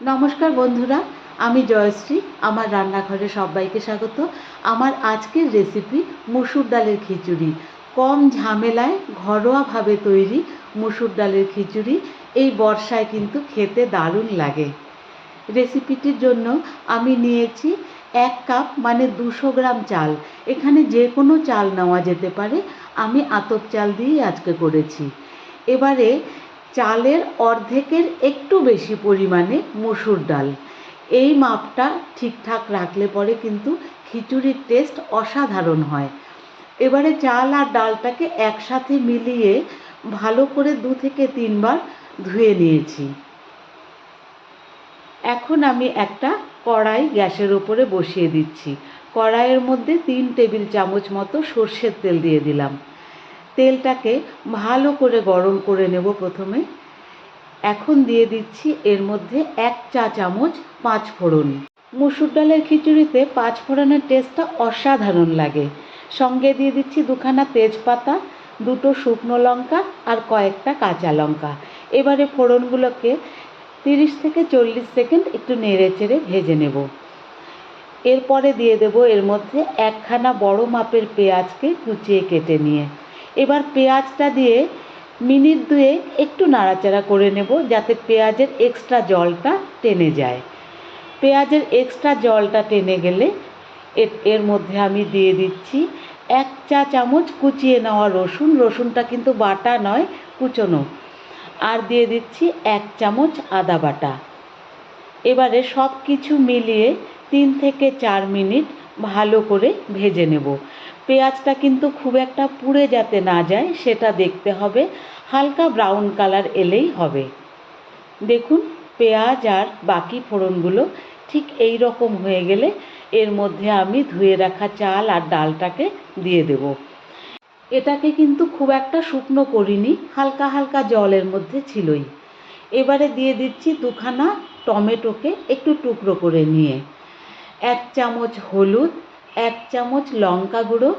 নমস্কার বন্ধুরা, আমি জয়শ্রী, আমার রান্নাঘরে সবাইকে স্বাগত। আমার আজকের রেসিপি মুসুর ডালের খিচুড়ি। কম ঝামেলায় ঘরোয়াভাবে তৈরি মুসুর ডালের খিচুড়ি। এই বর্ষায় কিন্তু খেতে দারুণ লাগে। রেসিপিটির জন্য আমি নিয়েছি এক কাপ মানে দুশো গ্রাম চাল। এখানে যে কোনো চাল নেওয়া যেতে পারে। আমি আতপ চাল দিয়েই আজকে করেছি। এবারে চালের অর্ধেকের একটু বেশি পরিমাণে মসুর ডাল। এই মাপটা ঠিকঠাক রাখলে পরে কিন্তু খিচুড়ির টেস্ট অসাধারণ হয়। এবারে চাল আর ডালটাকে একসাথে মিলিয়ে ভালো করে দু থেকে তিনবার ধুয়ে নিয়েছি। এখন আমি একটা কড়াই গ্যাসের ওপরে বসিয়ে দিচ্ছি। কড়াইয়ের মধ্যে তিন টেবিল চামচ মতো সর্ষের তেল দিয়ে দিলাম। তেলটাকে ভালো করে গরম করে নেব প্রথমে। এখন দিয়ে দিচ্ছি এর মধ্যে এক চা চামচ পাঁচ ফোড়ন। মুসুর ডালের খিচুড়িতে পাঁচ ফোড়নের টেস্টটা অসাধারণ লাগে। সঙ্গে দিয়ে দিচ্ছি দুখানা তেজপাতা, দুটো শুকনো লঙ্কা আর কয়েকটা কাঁচা লঙ্কা। এবারে ফোড়নগুলোকে তিরিশ থেকে চল্লিশ সেকেন্ড একটু নেড়ে চেড়ে ভেজে নেব। এরপরে দিয়ে দেব এর মধ্যে একখানা বড় মাপের পেঁয়াজকে কুচিয়ে কেটে নিয়ে। এবার পেঁয়াজটা দিয়ে মিনিট দুয়ে একটু নাড়াচাড়া করে নেব যাতে পেঁয়াজের এক্সট্রা জলটা টেনে যায়। পেঁয়াজের এক্সট্রা জলটা টেনে গেলে এর মধ্যে আমি দিয়ে দিচ্ছি এক চা চামচ কুচিয়ে নেওয়া রসুন। রসুনটা কিন্তু বাটা নয়, কুচোনো। আর দিয়ে দিচ্ছি এক চামচ আদা বাটা। এবারে সব কিছু মিলিয়ে তিন থেকে চার মিনিট ভালো করে ভেজে নেব। পেঁয়াজটা কিন্তু খুব একটা পুড়ে যাতে না যায়, সেটা দেখতে হবে। হালকা ব্রাউন কালার এলেই হবে। দেখুন, পেঁয়াজ আর বাকি ফোড়নগুলো ঠিক এই রকম হয়ে গেলে এর মধ্যে আমি ধুয়ে রাখা চাল আর ডালটাকে দিয়ে দেব। এটাকে কিন্তু খুব একটা শুকনো করিনি, হালকা হালকা জলের মধ্যে ছিলই। এবারে দিয়ে দিচ্ছি দুখানা টমেটোকে একটু টুকরো করে নিয়ে। এক চামচ হলুদ, এক চামচ লঙ্কা গুঁড়ো,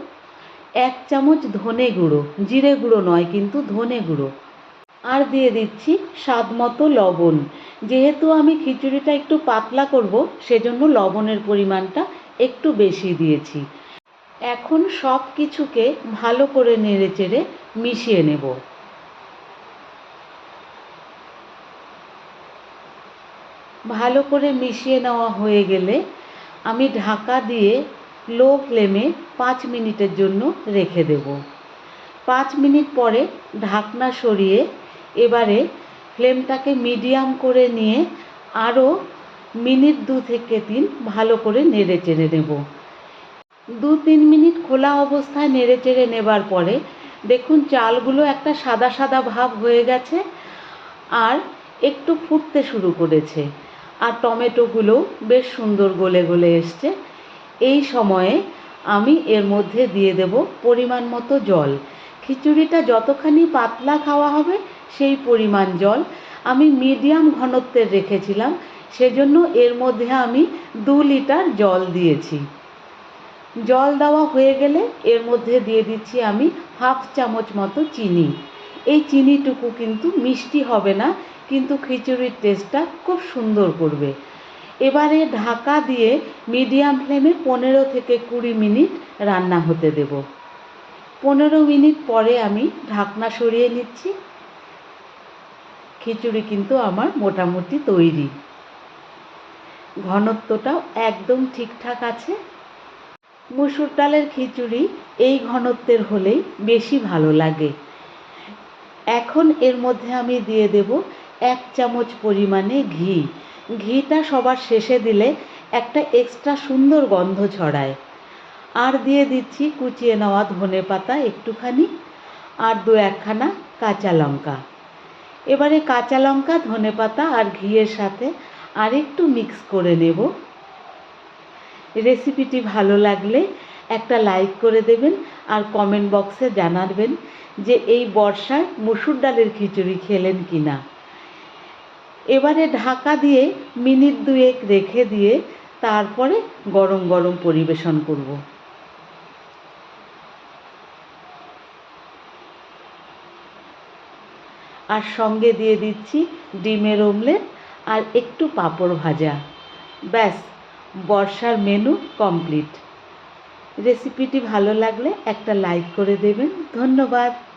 এক চামচ ধনে গুঁড়ো, জিরে গুঁড়ো নয় কিন্তু ধনে গুঁড়ো। আর দিয়ে দিচ্ছি স্বাদ মতো লবণ। যেহেতু আমি খিচুড়িটা একটু পাতলা করব, সেজন্য লবণের পরিমাণটা একটু বেশি দিয়েছি। এখন সব কিছুকে ভালো করে নেড়ে চেড়ে মিশিয়ে নেব। ভালো করে মিশিয়ে নেওয়া হয়ে গেলে আমি ঢাকা দিয়ে লো ফ্লেমে পাঁচ মিনিটের জন্য রেখে দেব। পাঁচ মিনিট পরে ঢাকনা সরিয়ে এবারে ফ্লেমটাকে মিডিয়াম করে নিয়ে আরও মিনিট দু থেকে তিন ভালো করে নেড়ে চেড়ে নেব। দু তিন মিনিট খোলা অবস্থায় নেড়ে চেড়ে নেবার পরে দেখুন চালগুলো একটা সাদা সাদা ভাব হয়ে গেছে আর একটু ফুটতে শুরু করেছে। আর টমেটোগুলো বেশ সুন্দর গলে গলে এসছে। এই সময়ে আমি এর মধ্যে দিয়ে দেব পরিমাণ মতো জল। খিচুড়িটা যতখানি পাতলা খাওয়া হবে সেই পরিমাণ জল। আমি মিডিয়াম ঘনত্বের রেখেছিলাম, সেজন্য এর মধ্যে আমি দু লিটার জল দিয়েছি। জল দেওয়া হয়ে গেলে এর মধ্যে দিয়ে দিচ্ছি আমি হাফ চামচ মতো চিনি। এই চিনিটুকু কিন্তু মিষ্টি হবে না, কিন্তু খিচুড়ির টেস্টটা খুব সুন্দর করবে। এবারে ঢাকা দিয়ে মিডিয়াম ফ্লেমে পনেরো থেকে কুড়ি মিনিট রান্না হতে দেব। পনেরো মিনিট পরে আমি ঢাকনা সরিয়ে নিচ্ছি। খিচুড়ি কিন্তু আমার মোটামুটি তৈরি। ঘনত্বটাও একদম ঠিকঠাক আছে। মুসুর ডালের খিচুড়ি এই ঘনত্বের হলেই বেশি ভালো লাগে। এখন এর মধ্যে আমি দিয়ে দেব এক চামচ পরিমাণে ঘি। ঘিটা সবার শেষে দিলে একটা এক্সট্রা সুন্দর গন্ধ ছড়ায়। আর দিয়ে দিচ্ছি কুচিয়ে নেওয়া ধনে পাতা একটুখানি আর দু একখানা কাঁচা লঙ্কা। এবারে কাঁচা লঙ্কা, ধনে পাতা আর ঘিয়ের সাথে আর একটু মিক্স করে নেব। রেসিপিটি ভালো লাগলে একটা লাইক করে দেবেন আর কমেন্ট বক্সে জানাবেন যে এই বর্ষায় মুসুর ডালের খিচুড়ি খেলেন কি না এবারে ঢাকা দিয়ে মিনিট দুয়েক রেখে দিয়ে তারপরে গরম গরম পরিবেশন করব। আর সঙ্গে দিয়ে দিচ্ছি ডিমের অমলেট আর একটু পাঁপড় ভাজা। ব্যাস, বর্ষার মেনু কমপ্লিট রেসিপিটি ভালো লাগলে একটা লাইক করে দেবেন। ধন্যবাদ।